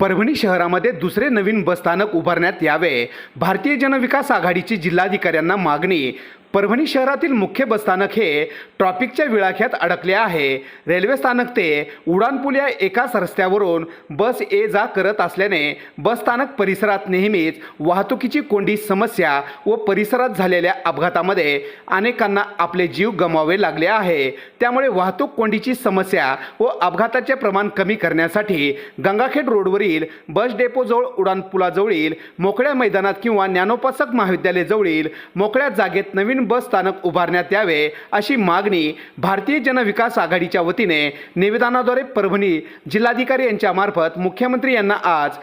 परभणी शहरामध्ये दुसरे नवीन बसस्थानक उभारण्यात यावे. भारतीय जनविकास आघाडीची जिल्हाधिकाऱ्यांना मागणी परभणी शहरातील मुख्य बसस्थानक हे ट्रॉफिकच्या विळाख्यात अडकले आहे. रेल्वे स्थानक ते उडाणपूल या एकाच रस्त्यावरून बस ये जा करत असल्याने बसस्थानक परिसरात नेहमीच वाहतुकीची कोंडी समस्या व परिसरात झालेल्या अपघातामध्ये अनेकांना आपले जीव गमवावे लागले आहे. त्यामुळे वाहतूक कोंडीची समस्या व अपघाताचे प्रमाण कमी करण्यासाठी गंगाखेड रोडवरील बस डेपोजवळ उडाणपुलाजवळील मोकळ्या मैदानात किंवा ज्ञानोपासक महाविद्यालयाजवळील मोकळ्या जागेत नवीन बस स्थानक उभारण्यात यावे अशी मागणी भारतीय जनविकास आघाडीच्या वतीने निवेदनाद्वारे परभणी जिल्हाधिकारी यांच्यामार्फत मुख्यमंत्री यांना आज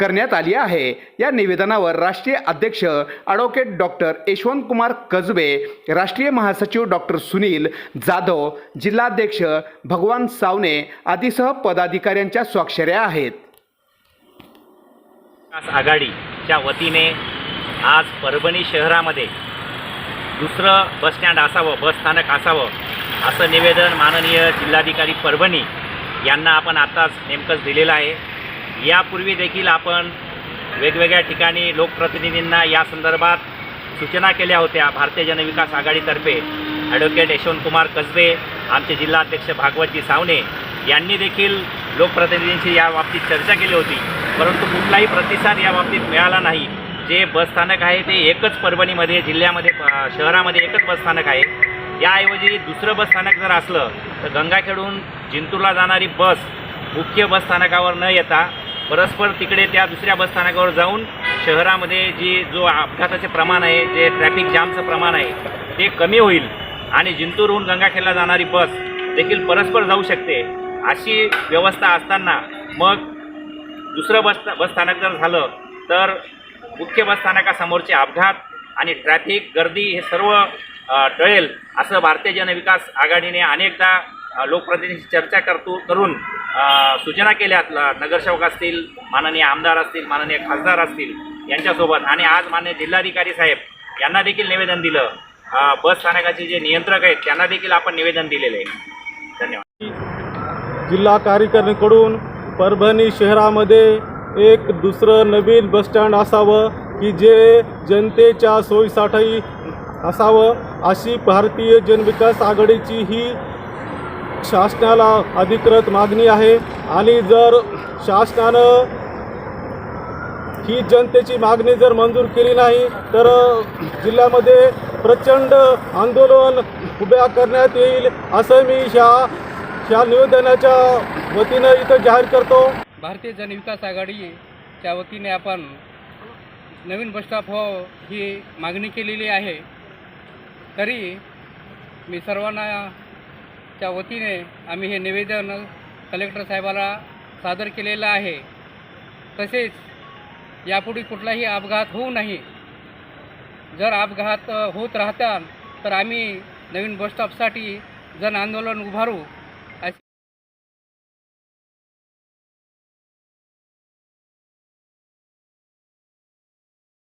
करण्यात आली आहे. या निवेदनावर राष्ट्रीय अध्यक्ष ॲडव्होकेट डॉक्टर यशवंत कुमार कसबे राष्ट्रीय महासचिव डॉक्टर सुनील जाधव जिल्हाध्यक्ष भगवान सावने आदीसह पदाधिकाऱ्यांच्या स्वाक्षऱ्या आहेत. आघाडीच्या वतीने आज परभणी शहरामध्ये दुसरं बसस्टँड असावं बसस्थानक असावं असं निवेदन माननीय जिल्हाधिकारी परभणी यांना आपण आत्ताच नेमकंच दिलेलं आहे. यापूर्वी देखील आपण वेगवेगळ्या ठिकाणी लोकप्रतिनिधींना या संदर्भात सूचना केल्या होत्या. भारतीय जनविकास आघाडीतर्फे ॲडव्होकेट यशवंतकुमार कसबे आमचे जिल्हाध्यक्ष भागवतजी सावने यांनी देखील लोकप्रतिनिधींशी या बाबतीत चर्चा केली होती. परंतु कुठलाही प्रतिसाद या बाबतीत मिळाला नाही. जे बसस्थानक आहे ते एकच परभणीमध्ये जिल्ह्यामध्ये शहरामध्ये एकच बसस्थानक आहे. याऐवजी दुसरं बसस्थानक जर असलं तर गंगाखेडून जिंतूरला जाणारी बस मुख्य बसस्थानकावर न येता परस्पर तिकडे त्या दुसऱ्या बसस्थानकावर जाऊन शहरामध्ये जी जो अपघाताचे प्रमाण आहे जे ट्रॅफिक जामचं प्रमाण आहे ते कमी होईल आणि जिंतूरहून गंगाखेडला जाणारी बस देखील परस्पर जाऊ शकते. अशी व्यवस्था असताना मग दुसरं बस बसस्थानक जर झालं तर मुख्य बसस्थानकासमोरचे अपघात आणि ट्रॅफिक गर्दी हे सर्व टळेल असं भारतीय जनविकास आघाडीने अनेकदा अ, लोकप्रतिनिधी चर्चा करतो करून सूचना केल्यात नगरसेवक असतील माननीय आमदार असतील माननीय खासदार असतील यांच्यासोबत. आणि आज माननीय जिल्हाधिकारी साहेब यांना देखील निवेदन दिलं. बस स्थानकाचे जे नियंत्रक आहेत त्यांना देखील आपण निवेदन दिलेलं आहे. धन्यवाद. जिल्हा कार्यकारिणीकडून परभणी शहरामध्ये एक दुसरं नवीन बसस्टँड असावं की जे जनतेच्या सोयीसाठी असावं अशी भारतीय जनविकास आघाडीची ही शासनाला अधिकृत मागणी आहे. आणि जर शासनानं ही जनतेची मागणी जर मंजूर केली नाही तर जिल्ह्यामध्ये प्रचंड आंदोलन उभ्या करण्यात येईल असं मी ह्या ह्या निवेदनाच्या वतीनं इथं जाहीर करतो. भारतीय जनविकास आघाडीच्या वतीने आपण नवीन बसस्टॉप हो ही मागणी केलेली आहे. तरी मी सर्वांना च्या वतीने आम्ही हे निवेदन कलेक्टर साहेबाला सादर केलेलं आहे. तसेच यापुढे कुठलाही अपघात होऊ नाही. जर अपघात होत राहतात तर आम्ही नवीन बसस्टॉपसाठी जन आंदोलन उभारू.